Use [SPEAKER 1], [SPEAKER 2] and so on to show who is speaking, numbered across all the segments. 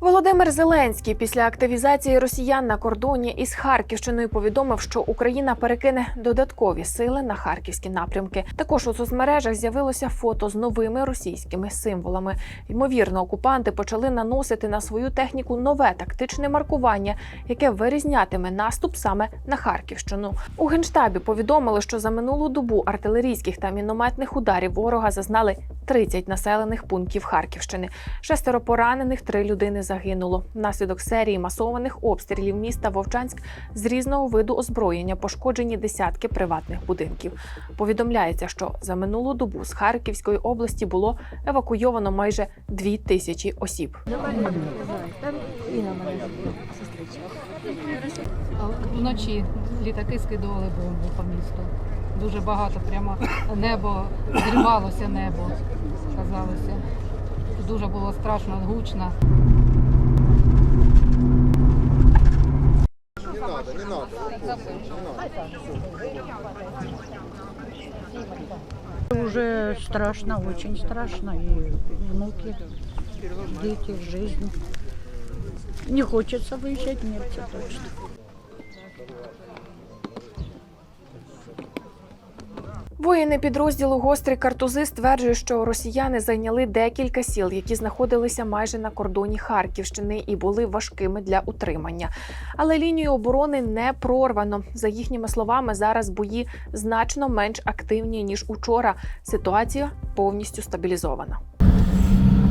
[SPEAKER 1] Володимир Зеленський після активізації росіян на кордоні із Харківщиною повідомив, що Україна перекине додаткові сили на харківські напрямки. Також у соцмережах з'явилося фото з новими російськими символами. Ймовірно, окупанти почали наносити на свою техніку нове тактичне маркування, яке вирізнятиме наступ саме на Харківщину. У генштабі повідомили, що за минулу добу артилерійських та мінометних ударів ворога зазнали 30 населених пунктів Харківщини. Шестеро поранених, три людини загинуло. Внаслідок серії масованих обстрілів міста Вовчанськ з різного виду озброєння пошкоджені десятки приватних будинків. Повідомляється, що за минулу добу з Харківської області було евакуйовано майже дві тисячі осіб.
[SPEAKER 2] Вночі літаки скидували бомби по місту. Дуже багато, прямо небо, зривалося небо, казалося. Дуже було страшно, гучно.
[SPEAKER 3] Уже страшно, очень страшно. И внуки, дети, жизнь. Не хочется выезжать, нет, это точно.
[SPEAKER 1] Воїни підрозділу Гострі картузи стверджують, що росіяни зайняли декілька сіл, які знаходилися майже на кордоні Харківщини і були важкими для утримання. Але лінію оборони не прорвано. За їхніми словами, зараз бої значно менш активні ніж учора. Ситуація повністю стабілізована.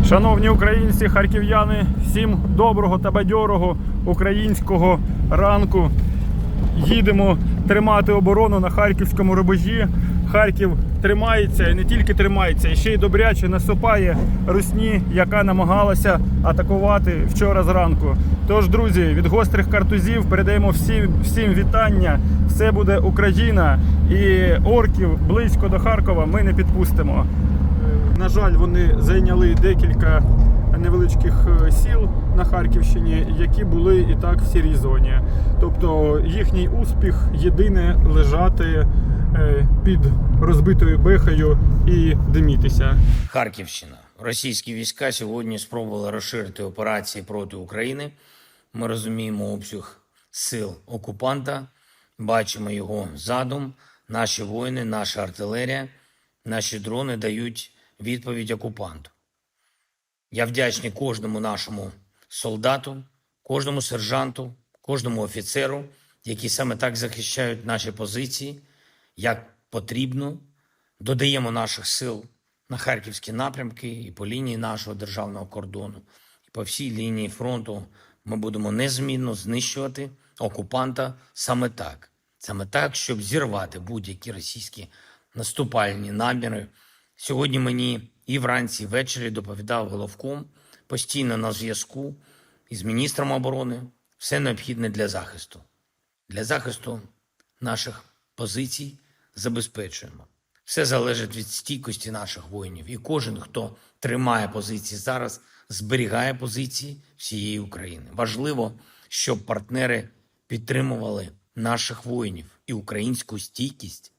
[SPEAKER 4] Шановні українці, харків'яни, всім доброго та бадьорого українського ранку. Їдемо тримати оборону на харківському рубежі. Харків тримається і не тільки тримається, і ще й добряче наступає русні, яка намагалася атакувати вчора зранку. Тож, друзі, від гострих картузів передаємо всім, всім вітання. Все буде Україна і орків близько до Харкова ми не підпустимо. На жаль, вони зайняли декілька невеличких е, сіл на Харківщині, які були і так в сірій зоні. Тобто їхній успіх єдине лежати під розбитою бехою і димітися.
[SPEAKER 5] Харківщина. Російські війська сьогодні спробували розширити операції проти України. Ми розуміємо обсяг сил окупанта, бачимо його задум. Наші воїни, наша артилерія, наші дрони дають відповідь окупанту. Я вдячний кожному нашому солдату, кожному сержанту, кожному офіцеру, які саме так захищають наші позиції, як потрібно. Додаємо наших сил на харківські напрямки і по лінії нашого державного кордону, і по всій лінії фронту ми будемо незмінно знищувати окупанта саме так, саме так, щоб зірвати будь-які російські наступальні наміри. Сьогодні мені і вранці, і ввечері доповідав головком постійно на зв'язку із міністром оборони все необхідне для захисту. Для захисту наших позицій забезпечуємо. Все залежить від стійкості наших воїнів. І кожен, хто тримає позиції зараз, зберігає позиції всієї України. Важливо, щоб партнери підтримували наших воїнів і українську стійкість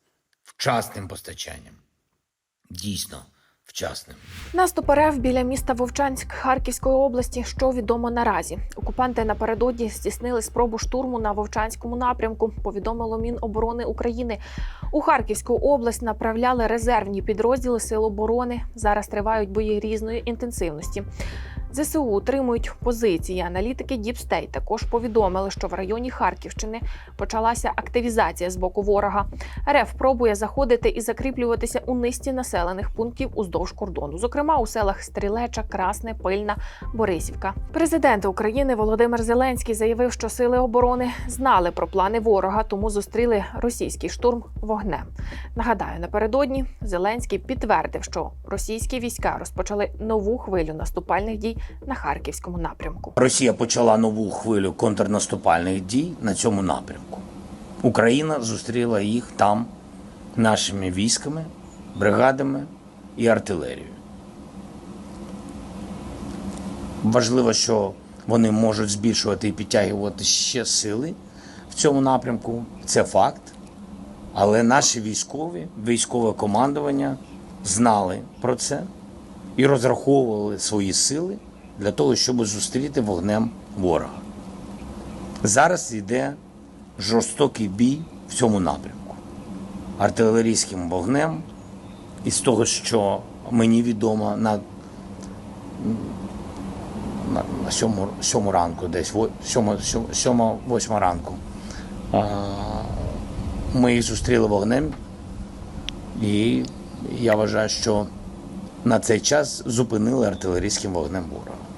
[SPEAKER 5] вчасним постачанням. Дійсно вчасним.
[SPEAKER 1] Наступ РФ біля міста Вовчанськ Харківської області. Що відомо наразі? Окупанти напередодні здійснили спробу штурму на Вовчанському напрямку. Повідомило Міноборони України. У Харківську область направляли резервні підрозділи Сил оборони. Зараз тривають бої різної інтенсивності. ЗСУ утримують позиції. Аналітики Діпстей також повідомили, що в районі Харківщини почалася активізація з боку ворога. РФ пробує заходити і закріплюватися у низці населених пунктів уздовж кордону, зокрема у селах Стрілеча, Красне, Пильна, Борисівка. Президент України Володимир Зеленський заявив, що сили оборони знали про плани ворога, тому зустріли російський штурм вогнем. Нагадаю, напередодні Зеленський підтвердив, що російські війська розпочали нову хвилю наступальних дій на харківському напрямку.
[SPEAKER 5] Росія почала нову хвилю контрнаступальних дій на цьому напрямку. Україна зустріла їх там нашими військами, бригадами і артилерією. Важливо, що вони можуть збільшувати і підтягувати ще сили в цьому напрямку. Це факт. Але наші військові, військове командування знали про це і розраховували свої сили для того, щоб зустріти вогнем ворога. Зараз йде жорстокий бій в цьому напрямку артилерійським вогнем, і з того, що мені відомо на, на, на сьому, сьому ранку, десь сьома, восьма ранку, а, ми їх зустріли вогнем, і я вважаю, що на цей час зупинили артилерійським вогнем ворога.